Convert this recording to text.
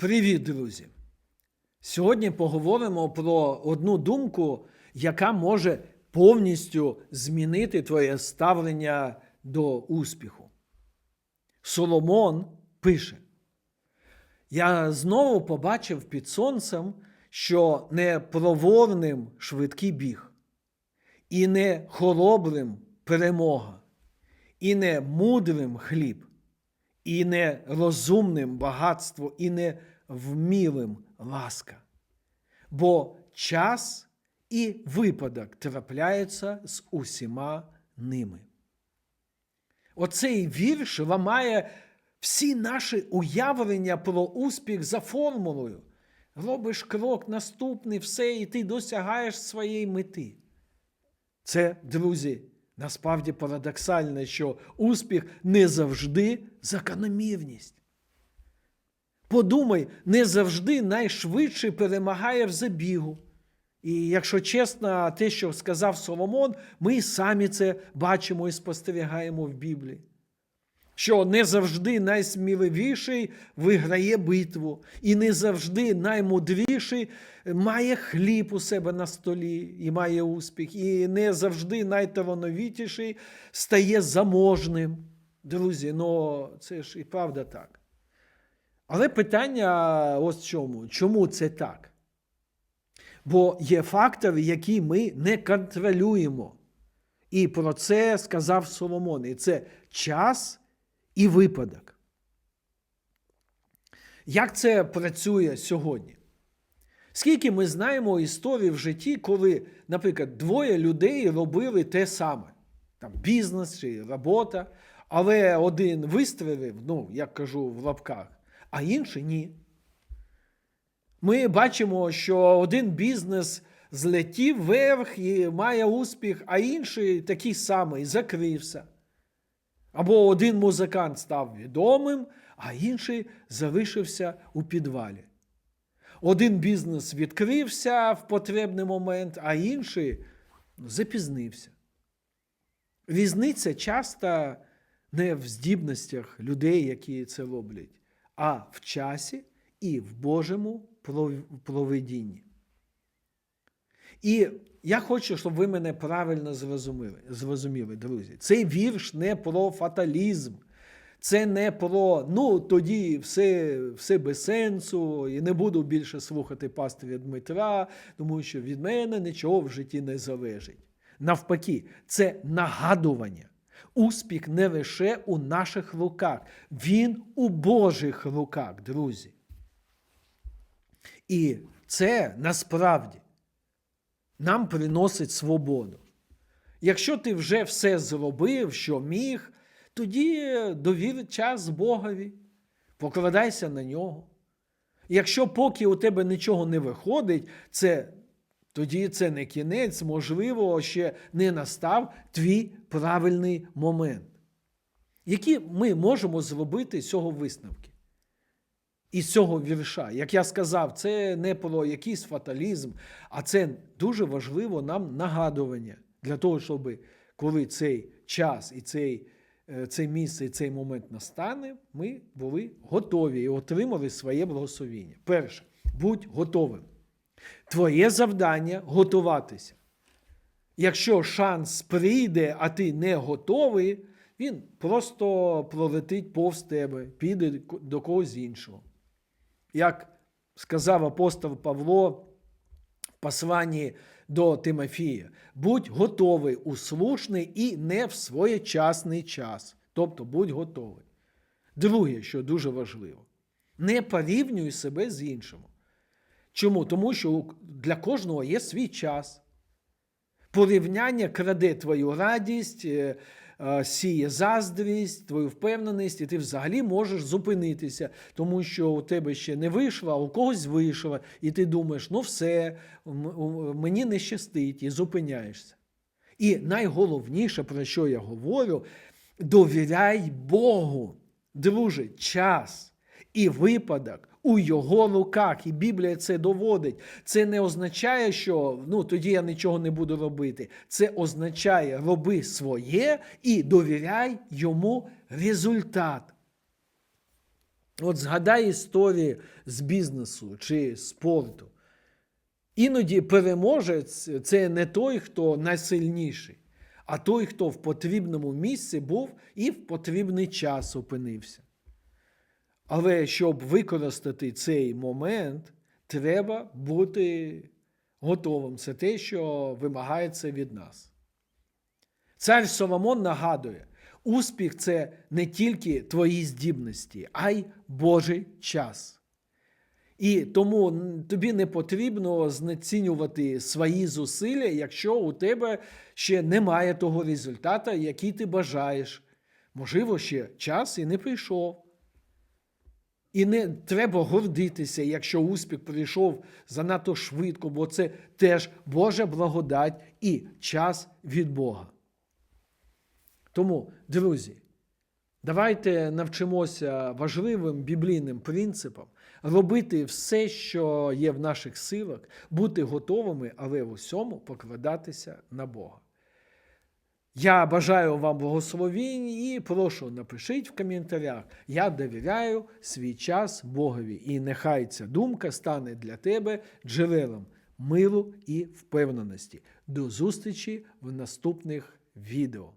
Привіт, друзі! Сьогодні поговоримо про одну думку, яка може повністю змінити твоє ставлення до успіху. Соломон пише: Я знову побачив під сонцем, що не проворним швидкий біг, і не хоробрим перемога, і не мудрим хліб, і не розумним багатство, і не вмілим ласка. Бо час і випадок трапляються з усіма ними. Оцей вірш ламає всі наші уявлення про успіх за формулою. Робиш крок наступний, все, і ти досягаєш своєї мети. Це, друзі, насправді парадоксально, що успіх не завжди закономірність. Подумай, не завжди найшвидше перемагає в забігу. І якщо чесно, те, що сказав Соломон, ми самі це бачимо і спостерігаємо в Біблії. Що не завжди найсміливіший виграє битву, і не завжди наймудріший має хліб у себе на столі і має успіх, і не завжди найталановитіший стає заможним. Друзі, ну це ж і правда так. Але питання ось чому. Чому це так? Бо є фактори, які ми не контролюємо. І про це сказав Соломон. І це час і випадок. Як це працює сьогодні? Скільки ми знаємо історій в житті, коли, наприклад, двоє людей робили те саме: там бізнес чи робота, але один вистрелив, ну, як кажу, в лапках, а інший ні. Ми бачимо, що один бізнес злетів вверх і має успіх, а інший такий самий закрився. Або один музикант став відомим, а інший залишився у підвалі. Один бізнес відкрився в потрібний момент, а інший запізнився. Різниця часто не в здібностях людей, які це роблять, а в часі і в Божому проведінні. І я хочу, щоб ви мене правильно зрозуміли, зрозуміли, друзі. Цей вірш не про фаталізм, це не про ну тоді все все без сенсу, і не буду більше слухати пастиря Дмитра, тому що від мене нічого в житті не залежить. Навпаки, це нагадування. Успіх не лише у наших руках, він у Божих руках, друзі. І це насправді нам приносить свободу. Якщо ти вже все зробив, що міг, тоді довір час Богові, покладайся на нього. Якщо поки у тебе нічого не виходить, це, тоді це не кінець, можливо, ще не настав твій правильний момент. Які ми можемо зробити з цього висновки? Із цього вірша. Як я сказав, це не про якийсь фаталізм, а це дуже важливо нам нагадування для того, щоб коли цей час і цей, це місце, і цей момент настане, ми були готові і отримали своє благословіння. Перше, будь готовим. Твоє завдання готуватися. Якщо шанс прийде, а ти не готовий, він просто пролетить повз тебе, піде до когось іншого як сказав апостол Павло в посланні до Тимофія, будь готовий у слушний і не в своєчасний час. Тобто будь готовий. Друге, що дуже важливо, не порівнюй себе з іншим. Чому? Тому що для кожного є свій час. Порівняння краде твою радість, е, сіє заздрість, твою впевненість, і ти взагалі можеш зупинитися, тому що у тебе ще не вийшло, а у когось вийшло, і ти думаєш, ну все, мені не щастить, і зупиняєшся. І найголовніше, про що я говорю, довіряй Богу, друже, час і випадок у його руках, і Біблія це доводить. Це не означає, що ну, тоді я нічого не буду робити. Це означає, роби своє і довіряй йому результат. От згадай історії з бізнесу чи спорту. Іноді переможець це не той, хто найсильніший, а той, хто в потрібному місці був і в потрібний час опинився. Але щоб використати цей момент, треба бути готовим. Це те, що вимагається від нас. Цар Соломон нагадує, успіх це не тільки твої здібності, а й Божий час. І тому тобі не потрібно знецінювати свої зусилля, якщо у тебе ще немає того результату, який ти бажаєш. Можливо, ще час і не прийшов. І не треба гордитися, якщо успіх прийшов занадто швидко, бо це теж Божа благодать і час від Бога. Тому, друзі, давайте навчимося важливим біблійним принципам робити все, що є в наших силах, бути готовими, але в усьому покладатися на Бога. Я бажаю вам благословінь і прошу напишіть в коментарях. Я довіряю свій час Богові, і нехай ця думка стане для тебе джерелом миру і впевненості. До зустрічі в наступних відео.